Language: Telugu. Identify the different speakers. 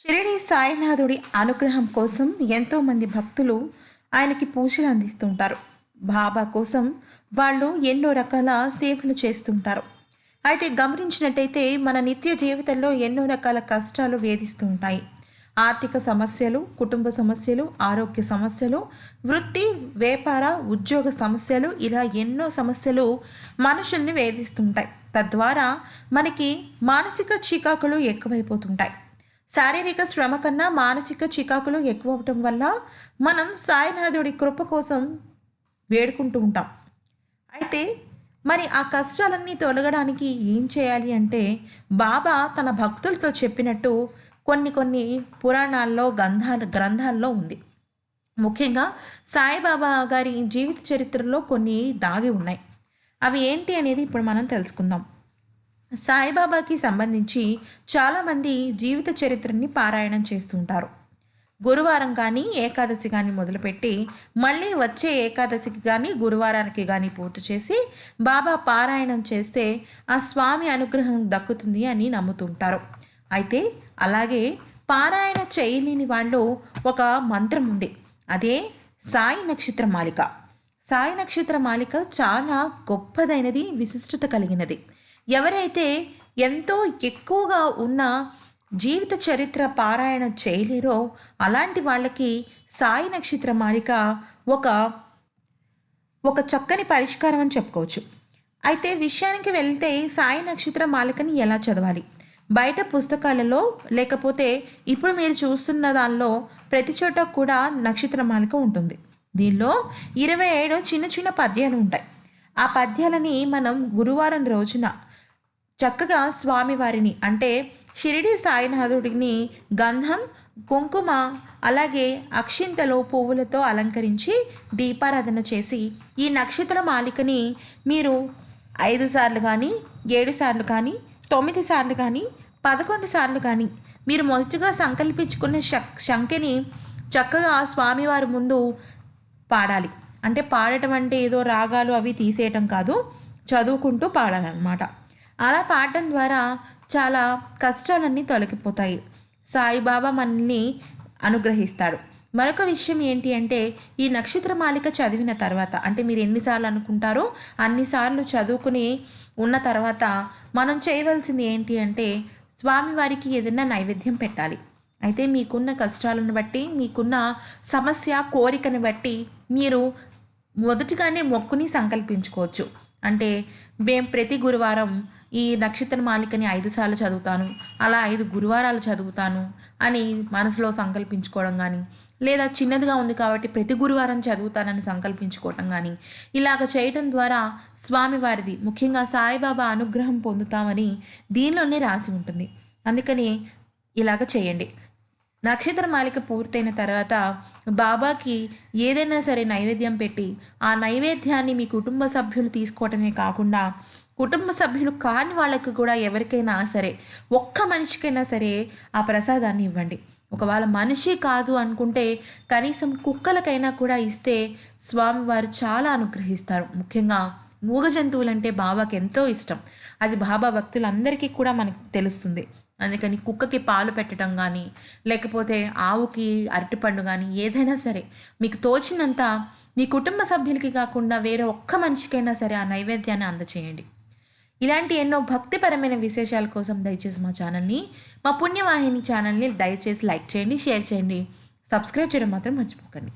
Speaker 1: షిరిడి సాయినాథుడి అనుగ్రహం కోసం ఎంతోమంది భక్తులు ఆయనకి పూజలు అందిస్తుంటారు. బాబా కోసం వాళ్ళు ఎన్నో రకాల సేవలు చేస్తుంటారు. అయితే గమనించినట్టయితే మన నిత్య జీవితంలో ఎన్నో రకాల కష్టాలు వేధిస్తూ ఉంటాయి ఆర్థిక సమస్యలు కుటుంబ సమస్యలు ఆరోగ్య సమస్యలు వృత్తి వ్యాపార ఉద్యోగ సమస్యలు ఇలా ఎన్నో సమస్యలు మనుషుల్ని వేధిస్తుంటాయి. తద్వారా మనకి మానసిక చికాకులు ఎక్కువైపోతుంటాయి. శారీరక శ్రమ కన్నా మానసిక చికాకులు ఎక్కువ అవటం వల్ల మనం సాయినాథుడి కృప కోసం వేడుకుంటూ ఉంటాం. అయితే మరి ఆ కష్టాలన్నీ తొలగడానికి ఏం చేయాలి అంటే బాబా తన భక్తులతో చెప్పినట్టు కొన్ని కొన్ని పురాణాల్లో గంధాల గ్రంథాల్లో ఉంది. ముఖ్యంగా సాయిబాబా గారి జీవిత చరిత్రలో కొన్ని దాగి ఉన్నాయి. అవి ఏంటి అనేది ఇప్పుడు మనం తెలుసుకుందాం. సాయిబాబాకి సంబంధించి చాలామంది జీవిత చరిత్రని పారాయణం చేస్తుంటారు. గురువారం కానీ ఏకాదశి కానీ మొదలుపెట్టి మళ్ళీ వచ్చే ఏకాదశికి కానీ గురువారానికి కానీ పూర్తి చేసి బాబా పారాయణం చేస్తే ఆ స్వామి అనుగ్రహం దక్కుతుంది అని నమ్ముతుంటారు. అయితే అలాగే పారాయణ చేయలేని వాళ్ళు ఒక మంత్రం ఉంది. అదే సాయి నక్షత్ర మాలిక. సాయి నక్షత్ర మాలిక చాలా గొప్పదైనది విశిష్టత కలిగినది. ఎవరైతే ఎంతో ఎక్కువగా ఉన్న జీవిత చరిత్ర పారాయణ చేయలేరో అలాంటి వాళ్ళకి సాయి నక్షత్ర మాలిక ఒక ఒక చక్కని పరిష్కారం అని చెప్పుకోవచ్చు. అయితే విషయానికి వెళ్తే సాయి నక్షత్ర మాలికని ఎలా చదవాలి? బయట పుస్తకాలలో లేకపోతే ఇప్పుడు మీరు చూస్తున్న దానిలో ప్రతి చోట కూడా నక్షత్ర మాలిక ఉంటుంది. దీనిలో ఇరవై ఏడు చిన్న చిన్న పద్యాలు ఉంటాయి. ఆ పద్యాలని మనం గురువారం రోజున చక్కగా స్వామివారిని అంటే షిరిడి సాయినాథుడిని గంధం కుంకుమ అలాగే అక్షింతలు పువ్వులతో అలంకరించి దీపారాధన చేసి ఈ నక్షత్ర మాలికని మీరు ఐదు సార్లు కానీ ఏడు సార్లు కానీ తొమ్మిది సార్లు కానీ పదకొండు సార్లు కానీ మీరు మొదటిగా సంకల్పించుకున్న శక్ శంఖని చక్కగా స్వామివారి ముందు పాడాలి. అంటే పాడటం అంటే ఏదో రాగాలు అవి తీసేయటం కాదు చదువుకుంటూ పాడాలన్నమాట. అలా పాడటం ద్వారా చాలా కష్టాలన్నీ తొలగిపోతాయి. సాయిబాబా మనల్ని అనుగ్రహిస్తాడు. మరొక విషయం ఏంటి అంటే ఈ నక్షత్ర మాలిక చదివిన తర్వాత అంటే మీరు ఎన్నిసార్లు అనుకుంటారో అన్నిసార్లు చదువుకుని ఉన్న తర్వాత మనం చేయవలసింది ఏంటి అంటే స్వామివారికి ఏదైనా నైవేద్యం పెట్టాలి. అయితే మీకున్న కష్టాలను బట్టి మీకున్న సమస్య కోరికను బట్టి మీరు మొదటిగానే మొక్కుని సంకల్పించుకోవచ్చు. అంటే మేము ప్రతి గురువారం ఈ నక్షత్ర మాలికని ఐదు సార్లు చదువుతాను అలా ఐదు గురువారాలు చదువుతాను అని మనసులో సంకల్పించుకోవడం కానీ లేదా చిన్నదిగా ఉంది కాబట్టి ప్రతి గురువారం చదువుతానని సంకల్పించుకోవటం కానీ ఇలాగ చేయటం ద్వారా స్వామివారిది ముఖ్యంగా సాయిబాబా అనుగ్రహం పొందుతామని దీనిలోనే రాసి ఉంటుంది. అందుకని ఇలాగ చేయండి. నక్షత్ర మాలిక పూర్తయిన తర్వాత బాబాకి ఏదైనా సరే నైవేద్యం పెట్టి ఆ నైవేద్యాన్ని మీ కుటుంబ సభ్యులు తీసుకోవటమే కాకుండా కుటుంబ సభ్యులు కాని వాళ్ళకు కూడా ఎవరికైనా సరే ఒక్క మనిషికైనా సరే ఆ ప్రసాదాన్ని ఇవ్వండి. ఒకవేళ మనిషి కాదు అనుకుంటే కనీసం కుక్కలకైనా కూడా ఇస్తే స్వామివారు చాలా అనుగ్రహిస్తారు. ముఖ్యంగా మూగ జంతువులంటే బాబాకి ఎంతో ఇష్టం. అది బాబా భక్తులందరికీ కూడా మనకు తెలుస్తుంది. అందుకని కుక్కకి పాలు పెట్టడం కానీ లేకపోతే ఆవుకి అరటిపండు కానీ ఏదైనా సరే మీకు తోచినంత మీ కుటుంబ సభ్యులకి కాకుండా వేరే ఒక్క మనిషికైనా సరే ఆ నైవేద్యాన్ని అందచేయండి. ఇలాంటి ఎన్నో భక్తిపరమైన విశేషాల కోసం దయచేసి మా ఛానల్ని మా పుణ్యవాహిని ఛానల్ని దయచేసి లైక్ చేయండి షేర్ చేయండి. సబ్స్క్రైబ్ చేయడం మాత్రం మర్చిపోకండి.